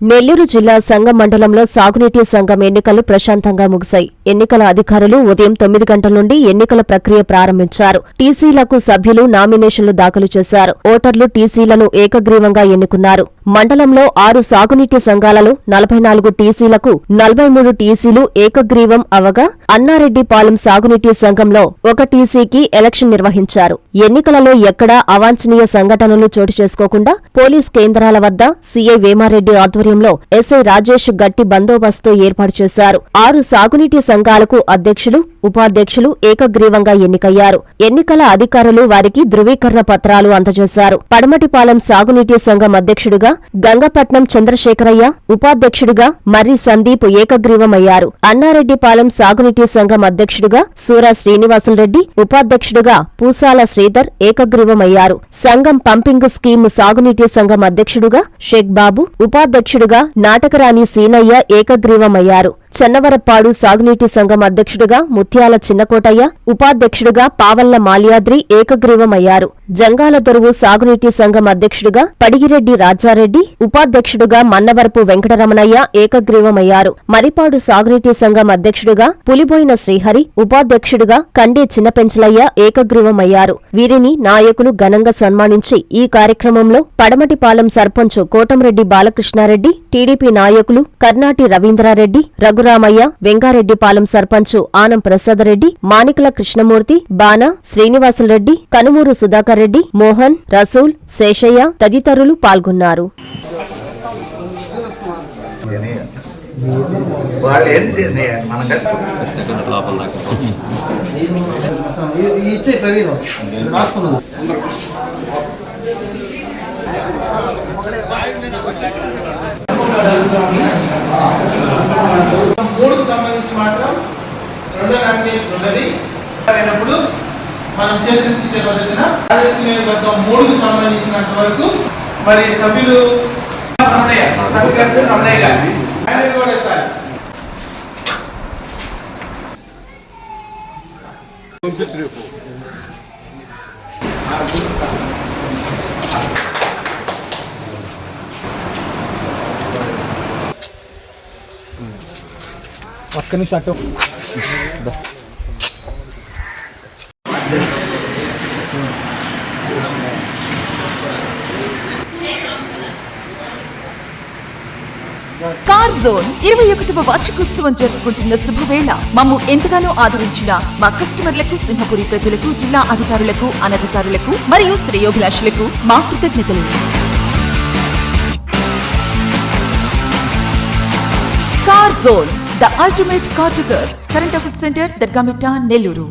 నెల్లూరు జిల్లా సంఘం మండలంలో సాగునీటి సంఘం ఎన్నికలు ప్రశాంతంగా ముగిశాయి. ఎన్నికల అధికారులు ఉదయం తొమ్మిది గంటల నుండి ఎన్నికల ప్రక్రియ ప్రారంభించారు. టీసీలకు సభ్యులు నామినేషన్లు దాఖలు చేశారు. ఓటర్లు టీసీలను ఏకగ్రీవంగా ఎన్నుకున్నారు. మండలంలో ఆరు సాగునీటి సంఘాలలో నలభై నాలుగు టీసీలకు నలభై మూడు టీసీలు ఏకగ్రీవం అవగా అన్నారెడ్డిపాలెం సాగునీటి సంఘంలో ఒక టీసీకి ఎలక్షన్ నిర్వహించారు. ఎన్నికలలో ఎక్కడా అవాంఛనీయ సంఘటనలు చోటు చేసుకోకుండా పోలీస్ కేంద్రాల వద్ద సీఐ వేమారెడ్డి ఆధ్వర్యంలో ఎస్ఐ రాజేష్ గట్టి బందోబస్తు ఏర్పాటు చేశారు. ఆరు సాగునీటి సంఘాలకు అధ్యక్షులు ఉపాధ్యక్షులు ఏకగ్రీవంగా ఎన్నికయ్యారు. ఎన్నికల అధికారులు వారికి ధృవీకరణ పత్రాలు అందజేశారు. పడమటిపాలెం సాగునీటి సంఘం అధ్యక్షుడుగా గంగపట్నం చంద్రశేఖరయ్య ఉపాధ్యక్షుడిగా మర్రి సందీప్ ఏకగ్రీవమయ్యారు. అన్నారెడ్డిపాలెం సాగునీటి సంఘం అధ్యక్షుడిగా సూరా శ్రీనివాసులరెడ్డి ఉపాధ్యక్షుడిగా పూసాల శ్రీధర్ ఏకగ్రీవమయ్యారు. సంఘం పంపింగ్ స్కీమ్ సాగునీటి సంఘం అధ్యక్షుడుగా షేక్ బాబు ఉపాధ్యక్షుడు అధ్యక్షుడుగా నాటకరాణి సీనయ్య ఏకగ్రీవమయ్యారు. చెన్నవరపాడు సాగునీటి సంఘం అధ్యక్షుడిగా ముత్యాల చిన్నకోటయ్య ఉపాధ్యక్షుడిగా పావల్ల మాల్యాద్రి ఏకగ్రీవమయ్యారు. జంగాలదొరువు సాగునీటి సంఘం అధ్యక్షుడిగా పడిగిరెడ్డి రాజారెడ్డి ఉపాధ్యక్షుడిగా మన్నవరపు వెంకటరమణయ్య ఏకగ్రీవమయ్యారు. మరిపాడు సాగునీటి సంఘం అధ్యక్షుడిగా పులిబోయిన శ్రీహరి ఉపాధ్యక్షుడిగా కండే చిన్నపెంచలయ్య ఏకగ్రీవమయ్యారు. వీరిని నాయకులు ఘనంగా సన్మానించి ఈ కార్యక్రమంలో పడమటిపాలెం సర్పంచ్ కోటంరెడ్డి బాలకృష్ణారెడ్డి టీడీపీ నాయకులు కర్నాటి రవీంద్రారెడ్డి రఘురామయ్య వెంగారెడ్డిపాలెం సర్పంచ్ ఆనం ప్రసాదరెడ్డి మాణికల కృష్ణమూర్తి బాణ శ్రీనివాసులరెడ్డి కనుమూరు సుధాకర్ రెడ్డి మోహన్ రసూల్ శేషయ్య తదితరులు పాల్గొన్నారు. వాళ్ళు మూడుకు సంబంధించి మాత్రం రెండో నామినేషన్ ఉన్నది. అయినప్పుడు మనం చేతికిచ్చే పద్ధతిన రాజేష్ నియోజకవర్గం మూడుకు సంబంధించినంత వరకు మరి సభ్యులు రమణయ్య సభ్యులు రమణయ్య గారు. ఆయన కూడా ఎత్తాలి ఒక్క నిమిషం అటు కార్ జోన్ ఇరవై ఒకటవ వార్షికోత్సవం జరుపుకుంటున్న శుభవేళ. మమ్ము ఎంతగానో ఆదరించిన మా కస్టమర్లకు సింహపురి ప్రజలకు జిల్లా అధికారులకు అనధికారులకు మరియు శ్రేయోభిలాషులకు మా కృతజ్ఞతలు. Car zone the ultimate car tuggers current office centre Dargamitta Nellore